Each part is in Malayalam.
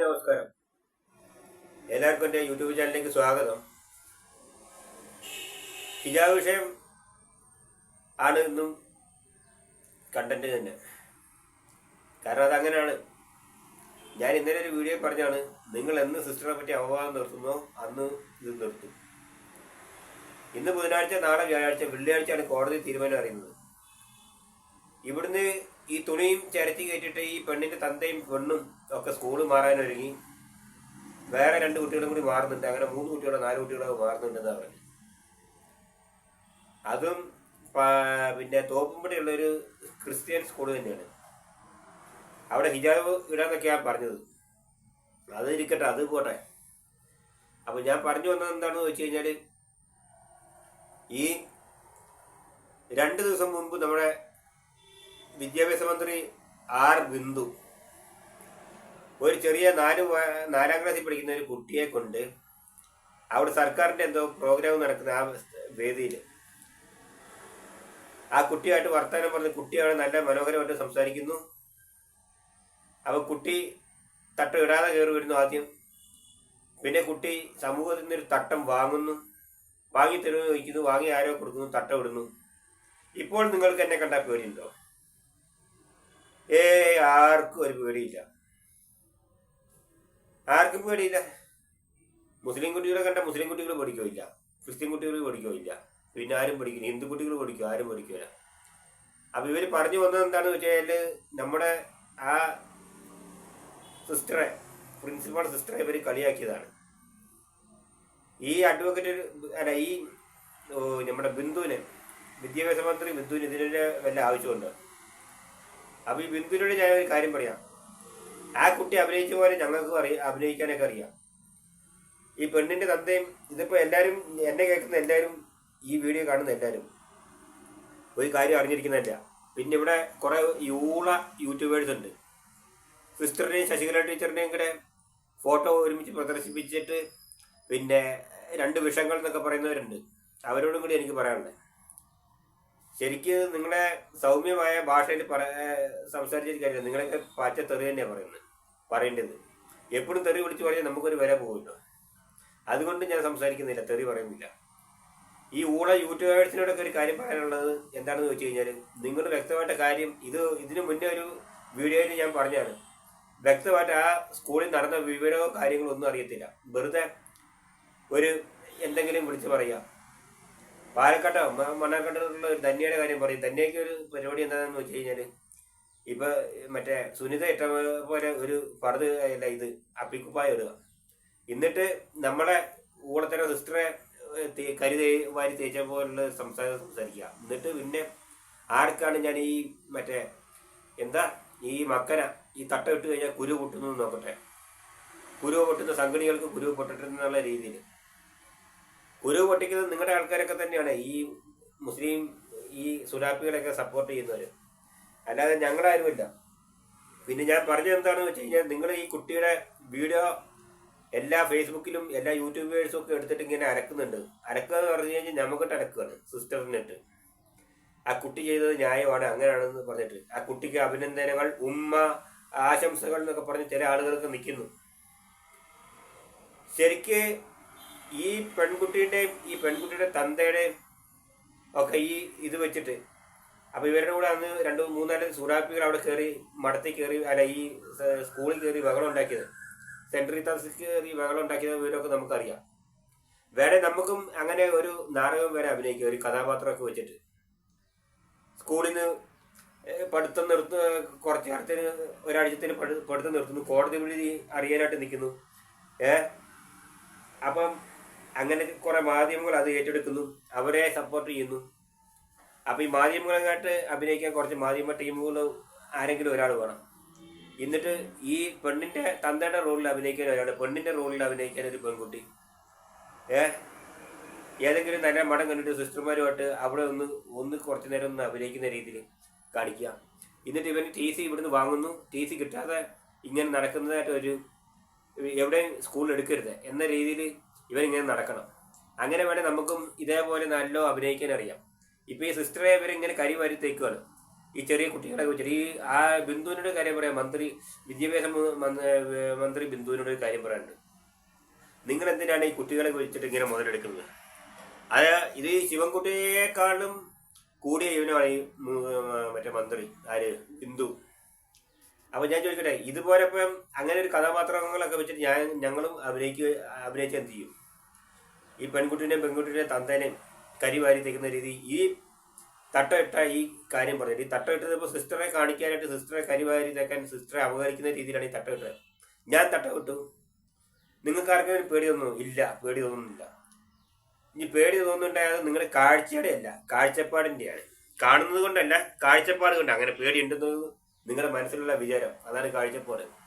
നമസ്കാരം. എല്ലാവർക്കും എന്റെ യൂട്യൂബ് ചാനലിലേക്ക് സ്വാഗതം. ഹിജാബ് വിഷയം ആണ് ഇന്നും കണ്ടന്റ് തന്നെ. കാരണം അതങ്ങനെയാണ് ഞാൻ ഇന്നലെ ഒരു വീഡിയോ പറഞ്ഞാണ് നിങ്ങൾ എന്ന് സിസ്റ്ററിനെ പറ്റി അവവാദം നിർത്തുന്നോ അന്ന് ഇത് നിർത്തും. ഇന്ന് ബുധനാഴ്ച നാളെ വ്യാഴാഴ്ച വെള്ളിയാഴ്ചയാണ് കോടതി തീരുമാനം അറിയുന്നത്. ഇവിടുന്ന് ഈ തുണിയും ചരത്തി കയറ്റിട്ട് ഈ പെണ്ണിന്റെ തന്തയും പെണ്ണും ഒക്കെ സ്കൂളിൽ മാറാനൊരുങ്ങി വേറെ രണ്ട് കുട്ടികളും കൂടി മാറുന്നുണ്ട്. അങ്ങനെ മൂന്ന് കുട്ടികളോ നാല് കുട്ടികളോ മാറുന്നുണ്ടെന്ന് പറഞ്ഞു. അതും പിന്നെ തോപ്പുംപടിയുള്ള ഒരു ക്രിസ്ത്യൻ സ്കൂൾ തന്നെയാണ്. അവിടെ ഹിജാബ് ഇടാന്നൊക്കെയാണ് പറഞ്ഞത്. അത് ഇരിക്കട്ടെ അത് പോട്ടെ. അപ്പൊ ഞാൻ പറഞ്ഞു വന്നത് എന്താണെന്ന് വെച്ച് കഴിഞ്ഞാൽ ഈ രണ്ട് ദിവസം മുമ്പ് നമ്മുടെ വിദ്യാഭ്യാസ മന്ത്രി ആർ ബിന്ദു. ഒരു ചെറിയ നാല് നാലാം ക്ലാസ്സിൽ പഠിക്കുന്ന ഒരു കുട്ടിയെ കൊണ്ട് അവിടെ സർക്കാരിന്റെ എന്തോ പ്രോഗ്രാം നടക്കുന്ന ആ വേദിയിൽ ആ കുട്ടിയായിട്ട് വർത്തമാനം പറഞ്ഞ് കുട്ടിയാണ് നല്ല മനോഹരമായിട്ട് സംസാരിക്കുന്നു. അവ കുട്ടി തട്ടം ഇടാതെ കയറി വരുന്നു ആദ്യം. പിന്നെ കുട്ടി സമൂഹത്തിൽ നിന്നൊരു തട്ടം വാങ്ങുന്നു. വാങ്ങി തരുമെന്ന് ചോദിക്കുന്നു. വാങ്ങി ആരോ കൊടുക്കുന്നു. തട്ടം ഇടുന്നു ഇപ്പോൾ നിങ്ങൾക്ക് എന്നെ കണ്ടാൽ പേടിയുണ്ടോ? ഏ ആർക്കും ഒരു പേടിയില്ല. ആർക്കും പേടിയില്ല. മുസ്ലിം കുട്ടികളെ കണ്ട മുസ്ലിം കുട്ടികൾ പഠിക്കുകയില്ല ക്രിസ്ത്യൻ കുട്ടികൾ പഠിക്കുകയില്ല പിന്നെ ആരും പഠിക്കില്ല ഹിന്ദു കുട്ടികൾ പഠിക്കും ആരും പഠിക്കില്ല അപ്പൊ ഇവർ പറഞ്ഞു വന്നത് എന്താണെന്ന് വെച്ചാൽ നമ്മുടെ ആ സിസ്റ്ററെ പ്രിൻസിപ്പൾ സിസ്റ്ററെ ഇവർ കളിയാക്കിയതാണ്. ഈ അഡ്വക്കേറ്റ് അല്ല ഈ നമ്മുടെ ബിന്ദുവിന് വിദ്യാഭ്യാസ മന്ത്രി ബിന്ദുവിന് ഇതിനെ വല്ല ആവശ്യമുണ്ട്? അപ്പൊ ഈ ബിന്ദുവിനോട് ഞാൻ ഒരു കാര്യം പറയാം. ആ കുട്ടി അഭിനയിച്ച പോലെ ഞങ്ങൾക്ക് അറിയാം അഭിനയിക്കാനൊക്കെ അറിയാം. ഈ പെണ്ണിന്റെ തന്തയും ഇതിപ്പോ എല്ലാരും എന്നെ കേൾക്കുന്ന എല്ലാരും ഈ വീഡിയോ കാണുന്ന എല്ലാരും ഒരു കാര്യം അറിഞ്ഞിരിക്കുന്നതല്ല. പിന്നെ ഇവിടെ കുറെ യൂള യൂട്യൂബേഴ്സ് ഉണ്ട്. സിസ്റ്ററിനെയും ശശികല ടീച്ചറിനെയും കൂടെ ഫോട്ടോ ഒരുമിച്ച് പ്രദർശിപ്പിച്ചിട്ട് പിന്നെ രണ്ട് വിഷങ്ങൾ എന്നൊക്കെ പറയുന്നവരുണ്ട്. അവരോടും കൂടി എനിക്ക് പറയാനുണ്ട്. ശരിക്ക് നിങ്ങളെ സൗമ്യമായ ഭാഷയിൽ പറ സംസാരിച്ചിട്ട് കാര്യമില്ല. നിങ്ങളൊക്കെ പച്ച തെറി തന്നെയാണ് പറയുന്നത്. പറയേണ്ടത്. എപ്പോഴും തെറി വിളിച്ച് പറഞ്ഞാൽ നമുക്കൊരു വില പോകുമല്ലോ അതുകൊണ്ട് ഞാൻ സംസാരിക്കുന്നില്ല. തെറി പറയുന്നില്ല. ഈ ഊള യൂട്യൂബേഴ്സിനോടൊക്കെ ഒരു കാര്യം പറയാനുള്ളത് എന്താണെന്ന് വെച്ച് കഴിഞ്ഞാൽ നിങ്ങൾ വ്യക്തമായിട്ട് കാര്യം ഇത് ഇതിനു മുന്നേ ഒരു വീഡിയോയിൽ ഞാൻ പറഞ്ഞാണ്. വ്യക്തമായിട്ട് ആ സ്കൂളിൽ നടന്ന വിവരമോ കാര്യങ്ങളോ ഒന്നും അറിയത്തില്ല. വെറുതെ ഒരു എന്തെങ്കിലും വിളിച്ച് പറയാം. പാലക്കാട്ടോ മണ്ണാർക്കാട്ടുള്ള ഒരു ധന്യയുടെ കാര്യം പറയും. ധന്യയ്ക്ക് ഒരു പരിപാടി എന്താണെന്ന് വെച്ച് കഴിഞ്ഞാൽ ഇപ്പൊ മറ്റേ സുനിത ഇട്ട പോലെ ഒരു പറുത് അല്ല ഇത് അപ്പിക്കുപ്പായ ഇടുക. എന്നിട്ട് നമ്മളെ ഊളത്തര സിസ്റ്ററെ തേ- കരി തേ- വാരി തേച്ച പോലുള്ള സംസാരം സംസാരിക്കുക. എന്നിട്ട് പിന്നെ ആർക്കാണ് ഞാൻ ഈ മറ്റേ എന്താ ഈ മക്കന ഈ തട്ട ഇട്ട് കഴിഞ്ഞാൽ കുരു പൊട്ടുന്നു നോക്കട്ടെ. കുരു പൊട്ടുന്ന സംഘടികൾക്ക് കുരു പൊട്ടട്ടെന്നുള്ള രീതിയിൽ കുരു പൊട്ടിക്കുന്നത് നിങ്ങളുടെ ആൾക്കാരൊക്കെ തന്നെയാണ്. ഈ മുസ്ലിം ഈ സുലാപ്പികളെയൊക്കെ സപ്പോർട്ട് ചെയ്യുന്നവർ അല്ലാതെ ഞങ്ങളാരുമില്ല പിന്നെ ഞാൻ പറഞ്ഞത് എന്താണെന്ന് വെച്ച് കഴിഞ്ഞാൽ നിങ്ങൾ ഈ കുട്ടിയുടെ വീഡിയോ എല്ലാ ഫേസ്ബുക്കിലും എല്ലാ യൂട്യൂബേഴ്സും ഒക്കെ എടുത്തിട്ട് ഇങ്ങനെ അരക്കുന്നുണ്ട്. അരക്കുക എന്ന് പറഞ്ഞു കഴിഞ്ഞാൽ നമുക്കിട്ട് അരക്കുകയാണ് സിസ്റ്ററിനിട്ട് ആ കുട്ടി ചെയ്തത് ന്യായമാണ് അങ്ങനെയാണെന്ന് പറഞ്ഞിട്ട്. ആ കുട്ടിക്ക് അഭിനന്ദനങ്ങൾ ഉമ്മ ആശംസകൾ എന്നൊക്കെ പറഞ്ഞ് ചില ആളുകൾക്ക് നിൽക്കുന്നു ശരിക്ക് ഈ പെൺകുട്ടിയുടെയും ഈ പെൺകുട്ടിയുടെ തന്തയുടെയും ഒക്കെ ഈ ഇത് വെച്ചിട്ട് അപ്പൊ ഇവരുടെ കൂടെ അന്ന് രണ്ട് മൂന്നാൽ സുറാപ്പികൾ അവിടെ കയറി മടത്തിൽ കയറി അല്ല ഈ സ്കൂളിൽ കയറി ബഹളം ഉണ്ടാക്കിയത്. സെൻട്രൽ തസിൽ കയറി ബഹളം ഉണ്ടാക്കിയത് വിവരമൊക്കെ നമുക്കറിയാം. വേറെ നമുക്കും അങ്ങനെ ഒരു നാടകം വരെ അഭിനയിക്കുക ഒരു കഥാപാത്രമൊക്കെ വെച്ചിട്ട്. സ്കൂളിൽ നിന്ന് പഠിത്തം നിർത്ത കുറച്ച് കാലത്തിന് ഒരാഴ്ചത്തിന് പഠി- പഠിത്തം നിർത്തുന്നു. കോടതി വിളി അറിയാനായിട്ട് നിൽക്കുന്നു. ഏ അപ്പം അങ്ങനെ കുറെ മാധ്യമങ്ങൾ അത് ഏറ്റെടുക്കുന്നു അവരെ സപ്പോർട്ട് ചെയ്യുന്നു. അപ്പൊ ഈ മാധ്യമങ്ങളെങ്ങാട്ട് അഭിനയിക്കാൻ കുറച്ച് മാധ്യമ ടീമുകൾ ആരെങ്കിലും ഒരാൾ വേണം. എന്നിട്ട് ഈ പെണ്ണിന്റെ തന്തയുടെ റോളിൽ അഭിനയിക്കാൻ ഒരാൾ പെണ്ണിന്റെ റോളിൽ അഭിനയിക്കാൻ ഒരു പെൺകുട്ടി. ഏ? ഏതെങ്കിലും നല്ല മടം കണ്ടിട്ട് സിസ്റ്റർമാരുമായിട്ട് അവിടെ ഒന്ന് ഒന്ന് കുറച്ച് നേരം ഒന്ന് അഭിനയിക്കുന്ന രീതിയിൽ കാണിക്കുക. എന്നിട്ട് ഇവൻ ടി സി ഇവിടുന്ന് വാങ്ങുന്നു. ടി സി കിട്ടാതെ ഇങ്ങനെ നടക്കുന്നതായിട്ട് ഒരു എവിടെയും സ്കൂളിൽ എടുക്കരുത് എന്ന രീതിയിൽ ഇവൻ ഇങ്ങനെ നടക്കണം. അങ്ങനെ വേണേൽ നമുക്കും ഇതേപോലെ നല്ല അഭിനയിക്കാൻ അറിയാം ഇപ്പൊ ഈ സിസ്റ്ററെ ഇവരിങ്ങനെ കരി വരുത്തേക്കുവാണ് ഈ ചെറിയ കുട്ടികളെ ഈ ആ ബിന്ദുവിനോട് കാര്യം പറയാം. മന്ത്രി വിദ്യാഭ്യാസ മന്ത്രി ബിന്ദുവിനോട് ഒരു കാര്യം പറയാനുണ്ട്. നിങ്ങൾ എന്തിനാണ് ഈ കുട്ടികളെ വെച്ചിട്ട് ഇങ്ങനെ മുതലെടുക്കുന്നത്? അത് ഇത് ശിവൻകുട്ടിയെക്കാളും കൂടിയ ഇവനാണ് ഈ മറ്റേ മന്ത്രി. ആര്? ബിന്ദു. അപ്പൊ ഞാൻ ചോദിക്കട്ടെ ഇതുപോലെ ഇപ്പം അങ്ങനെ ഒരു കഥാപാത്രങ്ങളൊക്കെ വെച്ചിട്ട് ഞാൻ ഞങ്ങളും അഭിനയിക്കുക അഭിനയിച്ച് എന്ത് ചെയ്യും? ഈ പെൺകുട്ടീനെയും പെൺകുട്ടീനെയും തന്തേനെയും കരിവാരി തേക്കുന്ന രീതി ഈ തട്ടയിട്ട ഈ കാര്യം പറഞ്ഞത്. ഈ തട്ടയിട്ടത് ഇപ്പോൾ സിസ്റ്ററെ കാണിക്കാനായിട്ട് സിസ്റ്ററെ കരിവാരി തേക്കാൻ സിസ്റ്ററെ അപകരിക്കുന്ന രീതിയിലാണ് ഈ തട്ടയിട്ടത് ഞാൻ തട്ടമിട്ടു. നിങ്ങൾക്ക് ആർക്കും പേടി തോന്നുന്നു? ഇല്ല പേടി തോന്നുന്നില്ല. ഇനി പേടി തോന്നുന്നുണ്ടായത് നിങ്ങളുടെ കാഴ്ചയുടെ അല്ല കാഴ്ചപ്പാടിന്റെയാണ് കാണുന്നത് കൊണ്ടല്ല കാഴ്ചപ്പാട് കൊണ്ട്. അങ്ങനെ പേടി ഉണ്ടെന്ന് നിങ്ങളുടെ മനസ്സിലുള്ള വിചാരം. അതാണ് കാഴ്ചപ്പാട്.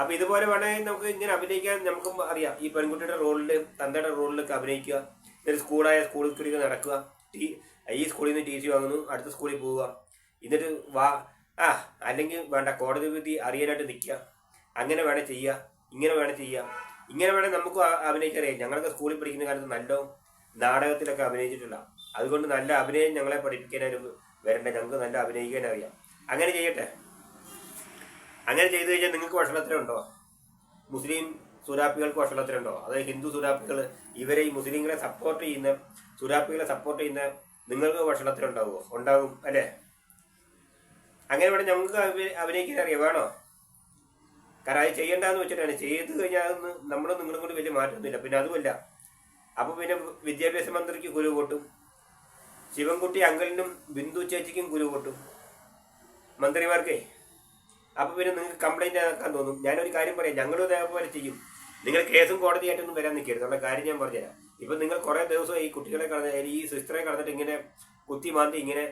അപ്പൊ ഇതുപോലെ വേണമെങ്കിൽ നമുക്ക് ഇങ്ങനെ അഭിനയിക്കാൻ നമുക്ക് അറിയാം. ഈ പെൺകുട്ടിയുടെ റോളിൽ തന്തയുടെ റോളിലൊക്കെ അഭിനയിക്കുക. എന്നിട്ട് സ്കൂളായ സ്കൂളിൽ കൂടി നടക്കുക. ടീ ഈ സ്കൂളിൽ നിന്ന് ടി സി വാങ്ങുന്നു അടുത്ത സ്കൂളിൽ പോവുക. എന്നിട്ട് വാ ആ അല്ലെങ്കിൽ വേണ്ട കോടതി വിധി അറിയാനായിട്ട് നിൽക്കുക. അങ്ങനെ വേണം ചെയ്യുക ഇങ്ങനെ വേണം ചെയ്യുക. ഇങ്ങനെ വേണം നമുക്ക് അഭിനയിക്കാൻ അറിയാം. ഞങ്ങളൊക്കെ സ്കൂളിൽ പഠിക്കുന്ന കാലത്ത് നല്ല നാടകത്തിലൊക്കെ അഭിനയിച്ചിട്ടില്ല അതുകൊണ്ട് നല്ല അഭിനയം ഞങ്ങളെ പഠിപ്പിക്കാനായിട്ട് വരണ്ട. ഞങ്ങൾക്ക് നല്ല അഭിനയിക്കാൻ അറിയാം. അങ്ങനെ ചെയ്യട്ടെ? അങ്ങനെ ചെയ്തു കഴിഞ്ഞാൽ നിങ്ങൾക്ക് വഷളത്തിലുണ്ടോ മുസ്ലിം സുരാപ്പികൾക്ക് വഷളത്തിലുണ്ടോ അതായത് ഹിന്ദു സുരാപ്പികൾ ഇവരെ ഈ മുസ്ലിങ്ങളെ സപ്പോർട്ട് ചെയ്യുന്ന സുരാപ്പികളെ സപ്പോർട്ട് ചെയ്യുന്ന നിങ്ങൾക്ക് വഷളത്തിലുണ്ടാവുമോ ഉണ്ടാകും അല്ലേ? അങ്ങനെ ഇവിടെ അഭി- അഭിനയിക്കാൻ അറിയാം വേണോ? കാരണം അത് ചെയ്യണ്ടെന്ന് വെച്ചിട്ടാണ്. ചെയ്ത് കഴിഞ്ഞാൽ നമ്മളും നിങ്ങളും കൂടി വലിയ മാറ്റമൊന്നുമില്ല. പിന്നെ അതുമല്ല അപ്പോൾ പിന്നെ വിദ്യാഭ്യാസ മന്ത്രിക്ക് കുരു പൊട്ടും ശിവൻകുട്ടി അങ്കലിനും ബിന്ദു ചേച്ചിക്കും കുരു പൊട്ടും മന്ത്രിമാർക്കേ അപ്പൊ പിന്നെ നിങ്ങൾക്ക് കംപ്ലൈന്റ് ആക്കാൻ തോന്നും. ഞാനൊരു കാര്യം പറയാം. ഞങ്ങളും അതേപോലെ ചെയ്യും. നിങ്ങൾ കേസും കോടതിയായിട്ടൊന്നും വരാൻ നിൽക്കരുത്. നമ്മുടെ കാര്യം ഞാൻ പറഞ്ഞുതരാം. ഇപ്പൊ നിങ്ങൾ കുറെ ദിവസം ഈ കുട്ടികളെ കടന്ന് ഈ സിസ്റ്ററെ കടന്നിട്ട് ഇങ്ങനെ കുത്തി മാന്തി ഇങ്ങനെ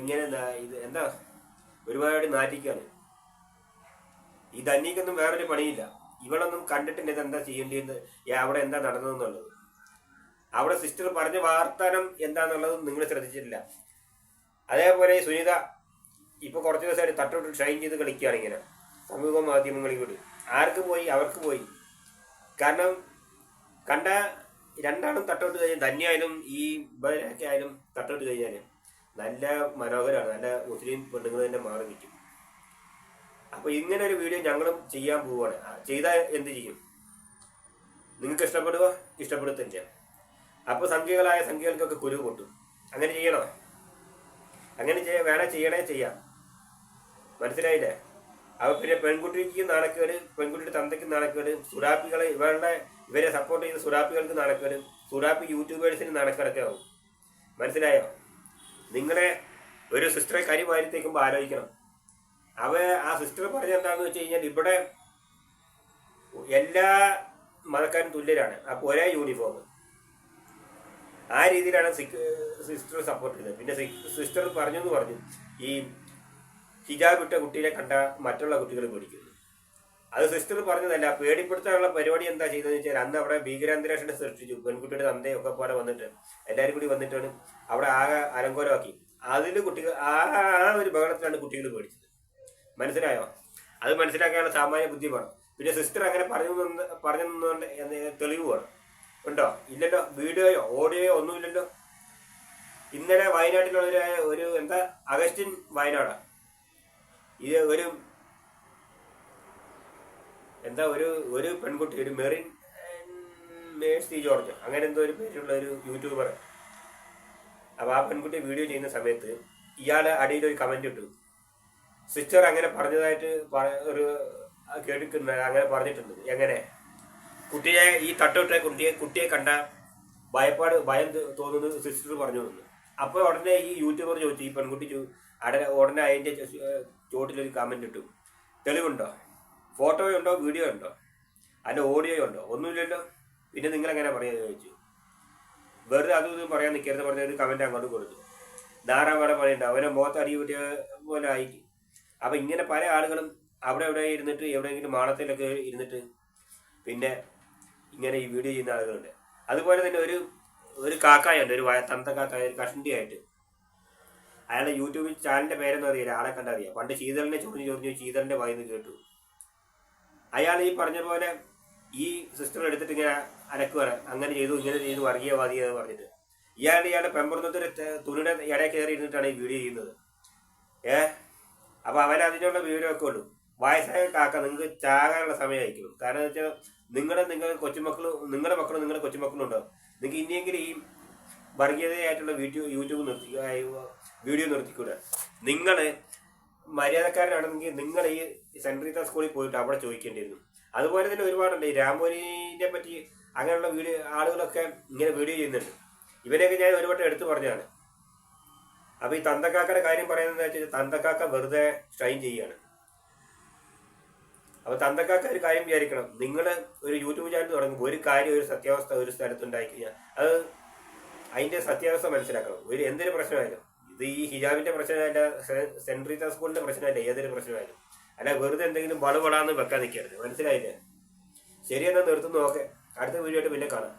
ഇങ്ങനെ ഇത് എന്താ? ഒരുപാട് നാറ്റിക്കാണ്. ഈ ധന്യക്കൊന്നും വേറൊരു പണിയില്ല. ഇവളൊന്നും കണ്ടിട്ടില്ല ഇതെന്താ എന്താ ചെയ്യേണ്ടിയെന്ന് അവിടെ എന്താ നടന്നതെന്നുള്ളത്. അവിടെ സിസ്റ്റർ പറഞ്ഞ വാർത്താനം എന്താന്നുള്ളത് നിങ്ങൾ ശ്രദ്ധിച്ചിട്ടില്ല. അതേപോലെ സുനിത ഇപ്പൊ കുറച്ച് ദിവസമായിട്ട് തട്ടോട്ട് ഷൈൻ ചെയ്ത് കളിക്കുകയാണ് ഇങ്ങനെ. സമൂഹ മാധ്യമങ്ങളിൽ കൂടി. ആർക്ക് പോയി? അവർക്ക് പോയി. കാരണം കണ്ട രണ്ടാളും തട്ടോട്ട് കഴിഞ്ഞാൽ ധന്യായാലും ഈ ബലൊക്കെ ആയാലും തട്ടോട്ട് കഴിഞ്ഞാൽ നല്ല മനോഹരമാണ് നല്ല മുസ്ലിം പെണ്ണുങ്ങൾ തന്നെ മാറി നിൽക്കും. അപ്പൊ ഇങ്ങനെ ഒരു വീഡിയോ ഞങ്ങളും ചെയ്യാൻ പോവുകയാണ്. ചെയ്താൽ എന്ത് ചെയ്യും? നിങ്ങൾക്ക് ഇഷ്ടപ്പെടുക ഇഷ്ടപ്പെടുത്തില്ല. അപ്പോൾ സംഖ്യകളായ സംഖ്യകൾക്കൊക്കെ കുരു പൊട്ടും. അങ്ങനെ ചെയ്യണോ? അങ്ങനെ ചെയ്യാൻ വേണേ ചെയ്യണേ ചെയ്യാം. മനസ്സിലായില്ലേ? അവ പിന്നെ പെൺകുട്ടിക്ക് നാണക്കേട് പെൺകുട്ടിയുടെ തന്തയ്ക്ക് നാണക്കേട് സുരാപ്പികളെ ഇവരുടെ ഇവരെ സപ്പോർട്ട് ചെയ്യുന്ന സുരാപ്പികൾക്ക് നാണക്കേട് സുരാപ്പി യൂട്യൂബേഴ്സിന് നാണക്കേടൊക്കെ ആവും. മനസ്സിലായോ? നിങ്ങളെ ഒരു സിസ്റ്ററെ കരി വാരിത്തേക്കുമ്പോൾ ആലോചിക്കണം. അവ ആ സിസ്റ്റർ പറഞ്ഞ എന്താണെന്ന് വെച്ച് കഴിഞ്ഞാൽ ഇവിടെ എല്ലാ മതക്കാരും തുല്യരാണ്. അപ്പോൾ ഒരേ യൂണിഫോം ആ രീതിയിലാണ് സിസ്റ്റർ സപ്പോർട്ട് ചെയ്തത് പിന്നെ സിസ്റ്റർ പറഞ്ഞു എന്ന് പറഞ്ഞു. ഈ ഹിജാബ് ഇട്ട കുട്ടീനെ കണ്ട മറ്റുള്ള കുട്ടികൾ പേടിക്കുന്നു. അത് സിസ്റ്റർ പറഞ്ഞതല്ല പേടിപ്പെടുത്താനുള്ള പരിപാടി എന്താ ചെയ്തതെന്ന് വെച്ചാൽ അന്ന് അവിടെ ഭീകരാന്തരീക്ഷം സൃഷ്ടിച്ചു. പെൺകുട്ടിയുടെ തന്തയൊക്കെ പോലെ വന്നിട്ട് എല്ലാവരും കൂടി വന്നിട്ടാണ് അവിടെ ആകെ അലങ്കോലമാക്കി. അതിൽ കുട്ടികൾ ആ ഒരു ബഹളത്തിലാണ് കുട്ടികൾ പേടിച്ചത്. മനസ്സിലായോ? അത് മനസ്സിലാക്കാനുള്ള സാമാന്യ ബുദ്ധി വേണം. പിന്നെ സിസ്റ്റർ അങ്ങനെ പറഞ്ഞു പറഞ്ഞു നിന്നുകൊണ്ട് എന്ന് തെളിവ് വേണം. ഉണ്ടോ? ഇല്ലല്ലോ. വീഡിയോയോ ഓഡിയോയോ ഒന്നുമില്ലല്ലോ. ഇന്നലെ വയനാട്ടിലുള്ള ഒരു എന്താ അഗസ്റ്റിൻ വയനാടാ. ഇത് ഒരു എന്താ ഒരു ഒരു പെൺകുട്ടി ഒരു മെറിൻ മേഴ്സി ജോർജ്. അങ്ങനെ എന്തോ ഒരു പേരുള്ള ഒരു യൂട്യൂബർ അപ്പൊ ആ പെൺകുട്ടി വീഡിയോ ചെയ്യുന്ന സമയത്ത് ഇയാൾ അടിയിൽ ഒരു കമന്റ് ഇട്ടു. സിസ്റ്റർ അങ്ങനെ പറഞ്ഞതായിട്ട് ഒരു കേട്ടിട്ടുണ്ട് അങ്ങനെ പറഞ്ഞിട്ടുണ്ട്. എങ്ങനെ? കുട്ടിയെ ഈ തട്ടോട്ട കുട്ടിയെ കുട്ടിയെ കണ്ട ഭയപ്പാട് ഭയം തോന്നുന്നു സിസ്റ്റർ പറഞ്ഞു തന്നു അപ്പോൾ ഉടനെ ഈ യൂട്യൂബർ ചോദിച്ചു ഈ പെൺകുട്ടി ചോ- അട ഉടനെ അതിന്റെ ചോട്ടിലൊരു കമന്റ് ഇട്ടു. തെളിവുണ്ടോ? ഫോട്ടോ ഉണ്ടോ? വീഡിയോ ഉണ്ടോ? അതിന്റെ ഓഡിയോ ഉണ്ടോ? ഒന്നുമില്ലല്ലോ. പിന്നെ നിങ്ങൾ എങ്ങനെ പറയാന്ന് ചോദിച്ചു. വെറുതെ അതും ഇതും പറയാൻ നിൽക്കരുത് പറഞ്ഞ ഒരു കമന്റ് അങ്ങോട്ട് കൊടുത്തു. ധാരാളം പറയണ്ട അവനെ മുഖത്ത് അടി പറ്റിയ പോലെ ആയിരിക്കും. അപ്പം ഇങ്ങനെ പല ആളുകളും അവിടെ എവിടെ ഇരുന്നിട്ട് എവിടെയെങ്കിലും മാളത്തിലൊക്കെ ഇരുന്നിട്ട് പിന്നെ ഇങ്ങനെ ഈ വീഡിയോ ചെയ്യുന്ന ആളുകളുണ്ട്. അതുപോലെ തന്നെ ഒരു ഒരു കാക്കായുണ്ട് ഒരു തന്ത കാക്കായ ഒരു കഷണ്ടിയായിട്ട്. അയാളുടെ യൂട്യൂബിൽ ചാനലിന്റെ പേരെന്ന് അറിയില്ല ആളെ കണ്ടറിയാം പണ്ട് ശീതളിനെ ചൊറിഞ്ഞ് ചൊറിഞ്ഞ് ശീതളിന്റെ വായിന്ന് കേട്ടു. അയാൾ ഈ പറഞ്ഞ പോലെ ഈ സിസ്റ്റർ എടുത്തിട്ട് ഇങ്ങനെ അനക്കുവാണ് അങ്ങനെ ചെയ്തു ഇങ്ങനെ ചെയ്തു വർഗീയവാദി എന്ന് പറഞ്ഞിട്ട്. ഇയാളുടെ ഇയാളുടെ പെമ്പറുന്നത്തിന് തുണിയുടെ ഇടയിൽ കയറി ഇരുന്നിട്ടാണ് ഈ വീഡിയോ ചെയ്യുന്നത്. ഏ? അപ്പോൾ അവൻ അതിനുള്ള വിവരമൊക്കെ ഉള്ളൂ. വയസ്സായ കാക്ക നിങ്ങൾക്ക് ചാകാനുള്ള സമയമായിരിക്കും കാരണം എന്ന് വെച്ചാൽ നിങ്ങളുടെ നിങ്ങളുടെ കൊച്ചുമക്കളും നിങ്ങളുടെ മക്കളും നിങ്ങളുടെ കൊച്ചുമക്കളും ഉണ്ടാവും നിങ്ങൾക്ക് ഇനിയെങ്കിലും ഈ വർഗീയതയായിട്ടുള്ള വീഡിയോ യൂട്യൂബ് നിർത്തി വീഡിയോ നിർത്തിക്കൂടെ? നിങ്ങൾ മര്യാദക്കാരനാണെങ്കിൽ നിങ്ങൾ ഈ സെന്റ് റീത്ത സ്കൂളിൽ പോയിട്ട് അവിടെ ചോദിക്കേണ്ടിയിരുന്നു. അതുപോലെ തന്നെ ഒരുപാടുണ്ട്. ഈ രാമോലിനെ പറ്റി അങ്ങനെയുള്ള വീഡിയോ ആളുകളൊക്കെ ഇങ്ങനെ വീഡിയോ ചെയ്യുന്നുണ്ട്. ഇവരെയൊക്കെ ഞാൻ ഒരുപാട് എടുത്തു പറഞ്ഞതാണ്. അപ്പോൾ ഈ തന്തക്കാക്കയുടെ കാര്യം പറയുന്നത് വെച്ചാൽ തന്തക്കാക്ക വെറുതെ ഷൈൻ ചെയ്യുകയാണ്. അപ്പോൾ തന്തക്കാക്ക ഒരു കാര്യം വിചാരിക്കണം. നിങ്ങൾ ഒരു യൂട്യൂബ് ചാനൽ തുടങ്ങുമ്പോൾ ഒരു കാര്യം ഒരു സത്യാവസ്ഥ ഒരു സ്ഥലത്ത് അത് അതിന്റെ സത്യാവസ്ഥ മനസ്സിലാക്കണം. ഒരു എന്തൊരു പ്രശ്നമായാലും. ഇത് ഈ ഹിജാബിന്റെ പ്രശ്നമല്ല സെൻട്രിത സ്കൂളിന്റെ പ്രശ്നമല്ല ഏതൊരു പ്രശ്നമായാലും. അല്ല വെറുതെ എന്തെങ്കിലും വളവളാന്ന് വെക്കാൻ നിൽക്കരുത് മനസ്സിലായില്ലേ? ശരി എന്നാ നിർത്തുന്നു. ഓക്കെ. അടുത്ത വീഡിയോ ആയിട്ട് പിന്നെ കാണാം.